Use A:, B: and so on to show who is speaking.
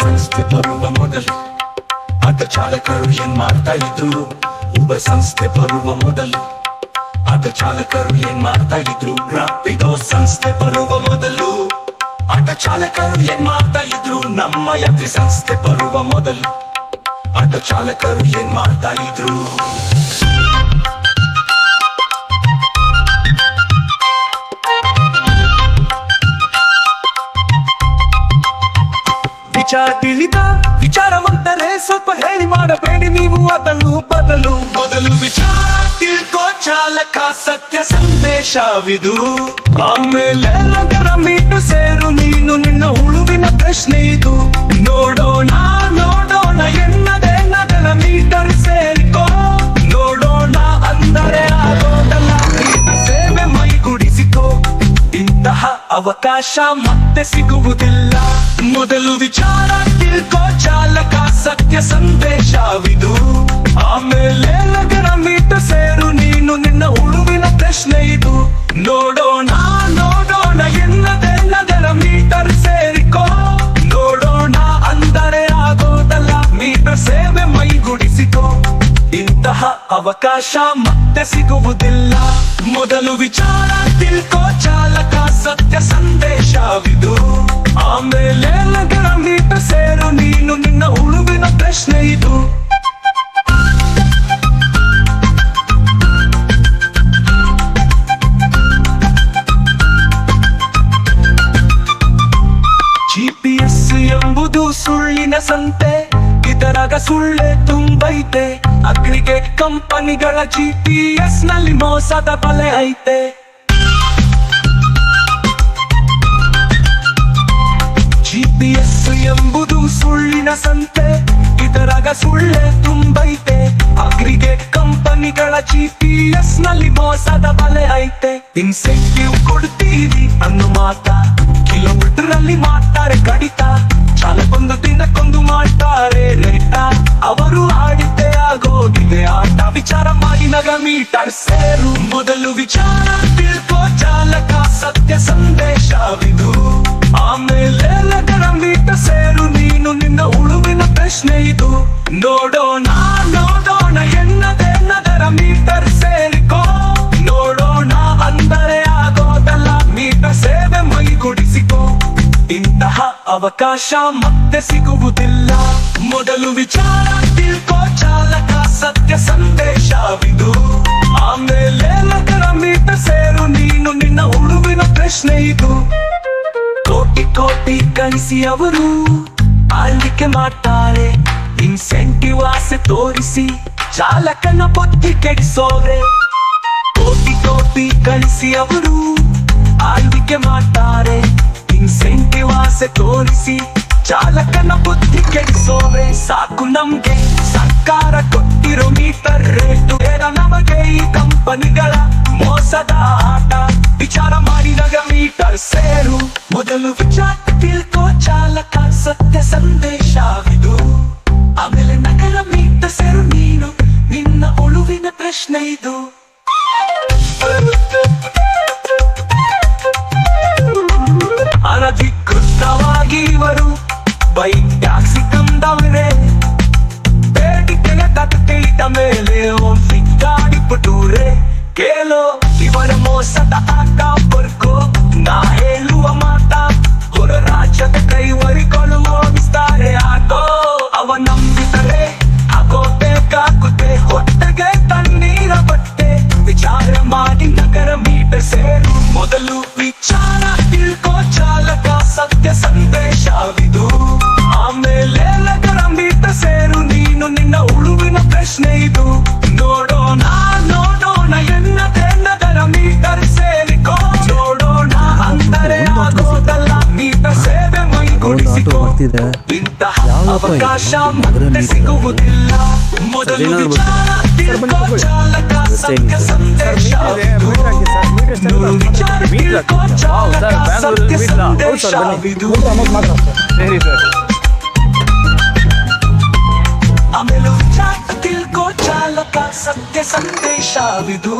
A: ಸಂಸ್ಥೆ ಬರುವ ಮೊದಲು ಅಡ್ಡ ಚಾಲಕರು ಏನ್ ಮಾಡ್ತಾ ಇದ್ರು? ಉಬರ್ ಸಂಸ್ಥೆ ಬರುವ ಮೊದಲು ಅಡ್ಡ ಚಾಲಕರು ಏನ್ ಮಾಡ್ತಾ ಇದ್ರು? ರಾಪಿಡೋ ಸಂಸ್ಥೆ ಬರುವ ಮೊದಲು ಅಡ್ಡ ಚಾಲಕರು ಏನ್ ಮಾಡ್ತಾ ಇದ್ರು? ನಮ್ಮ ಯಾತ್ರಿ ಸಂಸ್ಥೆ ಬರುವ ಮೊದಲು ಅಡ್ಡ ಚಾಲಕರು ಏನ್ ಮಾಡ್ತಾ ಇದ್ರು? ಸ್ವಲ್ಪ ಹೇಳಿ ಮಾಡಬೇಡಿ ನೀವು ಅದನ್ನು ಬದಲು. ಬದಲು ವಿಚಾರ ತಿಳ್ಕೋ ಚಾಲಕ ಸತ್ಯ ಸಂದೇಶವಿದು. ಆಮೇಲೆ ನಗರ ಮೀಟು ಸೇರು ನೀನು ನಿನ್ನ ಉಳುವಿನ ಪ್ರಶ್ನೆ ಇದು. ನೋಡೋಣ ನೋಡೋಣ ಎನ್ನದೆ ನಗರ ಮೀಟರ್ ಸೇರಿಕೋ. ನೋಡೋಣ ಅಂದರೆ ಆಗೋದಲ್ಲ ಸೇವೆ ಮೈಗೂಡಿಸಿಕೋ. ಇಂತಹ ಅವಕಾಶ ಮತ್ತೆ ಸಿಗುವುದಿಲ್ಲ. ಮೊದಲು ವಿಚಾರ ತಿಳ್ಕೋ ಚಾಲಕ ಅವಕಾಶ ಮತ್ತೆ ಸಿಗುವುದಿಲ್ಲ. ಮೊದಲು ವಿಚಾರ, ತಿಳ್ಕೋ ಚಾಲಕ, ಸತ್ಯ ಸಂದೇಶವಿದು ಆಮೇಲೆ ಮೀಟ ಸೇರು, ನೀನು ನಿನ್ನ ಉಳುವಿನ ಪ್ರಶ್ನೆ ಇದು. ಜಿಪಿಎಸ್ ಎಂಬುದು ಸುಳ್ಳಿನ ಸಂತೆ. ಇದರಾಗ ಸುಳ್ಳೆ ತುಂಬೈತೆ. ಅಗ್ರಿಗೇಟ್ ಕಂಪನಿಗಳ ಜಿಪಿಎಸ್ನಲ್ಲಿ ಮೋಸದ ಬಲೆ ಐತೆ. ಜಿಪಿಎಸ್ ಎಂಬುದು ಸುಳ್ಳಿನ ಸಂತೆ, ಇದರಾಗ ಸುಳ್ಳೆ ತುಂಬೈತೆ. ಅಗ್ರಿಗೇಟ್ ಕಂಪನಿಗಳ ಜಿಪಿಎಸ್ನಲ್ಲಿ ಮೋಸದ ಬಲೆ ಐತೆ. ಇನ್ಸೆಂಟಿವ್ ಕೊಡ್ತೀರಿ ಅನ್ನು ಮಾತ ಕಿಲೋಮೀಟರ್ ಅಲ್ಲಿ ಮಾಡ್ತಾರೆ ಕಡಿತ. ದಿನಕ್ಕೊಂದು ಮೀಟರ್ ಸೇರು ಮೊದಲು ವಿಚಾರ ತಿಳ್ಕೋ ಚಾಲಕ ಸತ್ಯ ಸಂದೇಶವಿದು ಆಮೇಲೆ ನಗರ ಮೀಟ ಸೇರು ನೀನು ನಿನ್ನ ಉಳುವಿನ ಪ್ರಶ್ನೆ ಇದು. ನೋಡೋಣ ನೋಡೋಣ, ಎನ್ನದೆ ನಗರ ಮೀಟರ್ ಸೇರಿಕೋ. ನೋಡೋಣ ಅಂದರೆ ಆಗೋದಲ್ಲ, ಮೀಟರ್ ಸೇವೆ ಮೈಗೂಡಿಸಿಕೋ. ಇಂತಹ ಅವಕಾಶ ಮತ್ತೆ ಸಿಗುವುದಿಲ್ಲ. ಮೊದಲು ವಿಚಾರ ತಿಳ್ಕೋ ಚಾಲಕ ಸತ್ಯ ಸಂದೇಶವಿದು ಕೋಟಿ ಕೋಟಿ ಗಳಿಸಿ ಅವರು ಆಳ್ವಿಕೆ ಮಾಡ್ತಾರೆ. ಇನ್ಸೆಂಟಿವ್ ಆಸೆ ತೋರಿಸಿ ಚಾಲಕನ ಬುದ್ಧಿ ಕೆಡಿಸೋರೆ ಕೋಟಿ ಕೋಟಿ ಗಳಿಸಿ ಅವರು ಆಳ್ವಿಕೆ ಮಾಡ್ತಾರೆ. ಇನ್ಸೆಂಟಿವ್ ಆಸೆ ತೋರಿಸಿ ಚಾಲಕನ ಬುದ್ಧಿ ಕೆಡಿಸೋರೆ ಸಾಕು ನಮ್ಗೆ, ಸರ್ಕಾರ ಕೊಟ್ಟಿರೋ ಮೀಟರ್ ರೇಟು ಬೇಡ ನಮಗೆ. ಈ ಕಂಪನಿಗಳ ಮೋಸದ ಆಟ, ವಿಚಾರ ಸೇರು. ಮೊದಲು ವಿಚಾರ ತಿಳ್ಕೋ, ಚಾಲಕ ಸತ್ಯ ಸಂದೇಶವಿದು ಆಮೇಲೆ ನಗರ ಮೀಟ ಸೇರು ನೀನು, ನಿನ್ನ ಉಳುವಿನ ಪ್ರಶ್ನೆ ಇದು. ಅನಧಿಕೃತವಾಗಿ ಇವರು ಬೈಕ್ ಟ್ಯಾಕ್ಸಿ ತಂದವರೇ ಬೇಡಿಕೆಯ ಕತೆ ತಿಳಿದ ಮೇಲೆ ಒಮ್ಮೆ ಗಾಡಿ ಪಟೂರೆ. ಕೇಳೋ, ಇವರ ಮೋಸದ ಆಟ ಸತ್ಯ ಸಂದೇಶವಿದು
B: ಸರಿ ಸರ್
A: ಆಮೇಲೆ ವಿಚಾರ ತಿಳ್ಕೋ ಚಾಲಕ ಸತ್ಯ ಸಂದೇಶವಿದು